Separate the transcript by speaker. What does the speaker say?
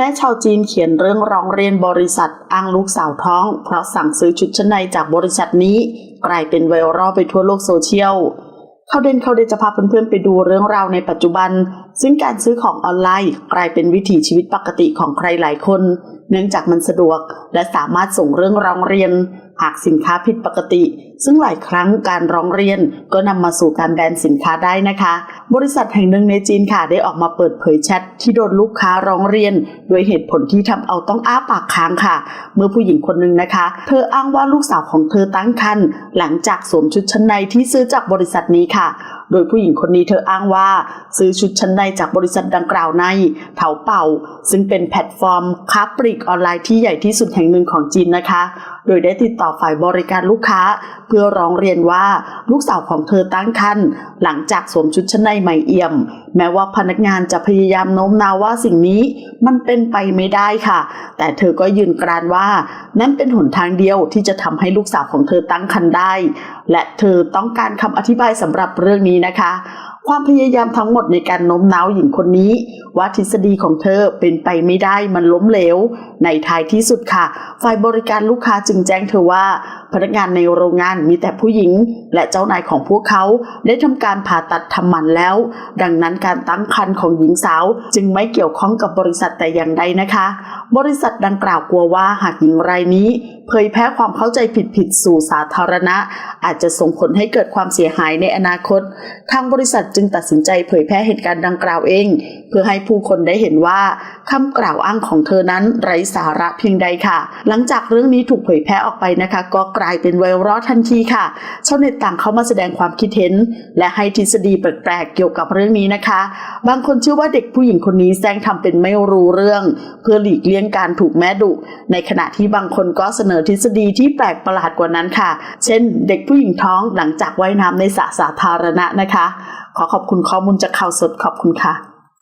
Speaker 1: ม่ชาวจีนเขียนเรื่องร้องเรียนบริษัทอ้างลูกสาวท้อง เพราะสั่งซื้อชุดชั้นในจากบริษัทนี้ กลายเป็นไวรัลไปทั่วโลกโซเชียลเขาเด่นเขาเด่นจะพาเพื่อนๆไปดูเรื่องราวในปัจจุบัน ซึ่งการซื้อของออนไลน์ กลายเป็นวิถีชีวิตปกติของใครหลายคน เนื่องจากมันสะดวก และสามารถส่งเรื่องร้องเรียน หากสินค้าผิดปกติ ซึ่งหลายครั้งการร้องเรียนก็นำมาสู่การแบนสินค้าได้นะคะ บริษัทแห่งหนึ่งในจีนค่ะได้ออกมาเปิดเผยแชทที่โดนลูกค้าร้องเรียน ด้วยเหตุผลที่ทำเอาต้องอ้าปากค้างค่ะ เมื่อผู้หญิงคนหนึ่งนะคะ เธออ้างว่าลูกสาวของเธอตั้งครรภ์หลังจากสวมชุดชั้นในที่ซื้อจากบริษัทนี้ค่ะโดยผู้หญิงคนนี้เธออ้างว่า ซื้อชุดชั้นในจากบริษัทดังกล่าวในเถาเป่า ซึ่งเป็นแพลตฟอร์มค้าปลีกออนไลน์ที่ใหญ่ที่สุดแห่งหนึ่งของจีนนะคะ โดยได้ติดต่อฝ่ายบริการลูกค้า เพื่อร้องเรียนว่าลูกสาวของเธอตั้งครรภ์หลังจากสวมชุดชั้นในใหม่เอี่ยม แม้ว่าพนักงานจะพยายามโน้มน้าวว่าสิ่งนี้มันเป็นไปไม่ได้ค่ะ แต่เธอก็ยืนกรานว่า นั่นเป็นหนทางเดียวที่จะทำให้ลูกสาวของเธอตั้งครรภ์ได้ และเธอต้องการคำอธิบายสำหรับเรื่องนี้นะคะ ความพยายามทั้งหมดในการโน้มน้าวหญิงคนนี้ ว่าทฤษฎีของเธอเป็นไปไม่ได้มันล้มเหลว ในท้ายที่สุดค่ะ ฝ่ายบริการลูกค้าจึงแจ้งเธอว่า พนักงานในโรงงานมีแต่ผู้หญิง และเจ้านายของพวกเขาได้ทำการผ่าตัดทำมันแล้ว ดังนั้นการตั้งครรภ์ของหญิงสาว จึงไม่เกี่ยวข้องกับบริษัทแต่อย่างใดนะคะ บริษัทดังกล่าวกลัวว่าหากหญิงรายนี้ เผยแพร่ความเข้าใจผิดๆสู่สาธารณะ อาจจะส่งผลให้เกิดความเสียหายในอนาคต ทางบริษัทจึงตัดสินใจเผยแพร่เหตุการณ์ดังกล่าวเอง เพื่อให้ผู้คนได้เห็นว่าคำกล่าวอ้างของเธอนั้นไร้สาระเพียงใดค่ะ หลังจากเรื่องนี้ถูกเผยแพร่ออกไปนะคะ ก็กลายเป็นไวรัลทันทีค่ะชาวเน็ตต่างเข้ามาแสดงความคิดเห็น และให้ทฤษฎีแปลกๆเกี่ยวกับเรื่องนี้นะคะ บางคนเชื่อว่าเด็กผู้หญิงคนนี้แซงทำเป็นไม่รู้เรื่อง เพื่อหลีกเลี่ยงการถูกแม่ดุในขณะที่บางคนก็เสนอทฤษฎีที่แปลกประหลาดกว่านั้นค่ะ เช่น เด็กผู้หญิงท้องหลังจากว่ายน้ำในสระสาธารณะนะคะ ขอขอบคุณข้อมูลจากข่าวสดขอบคุณค่ะ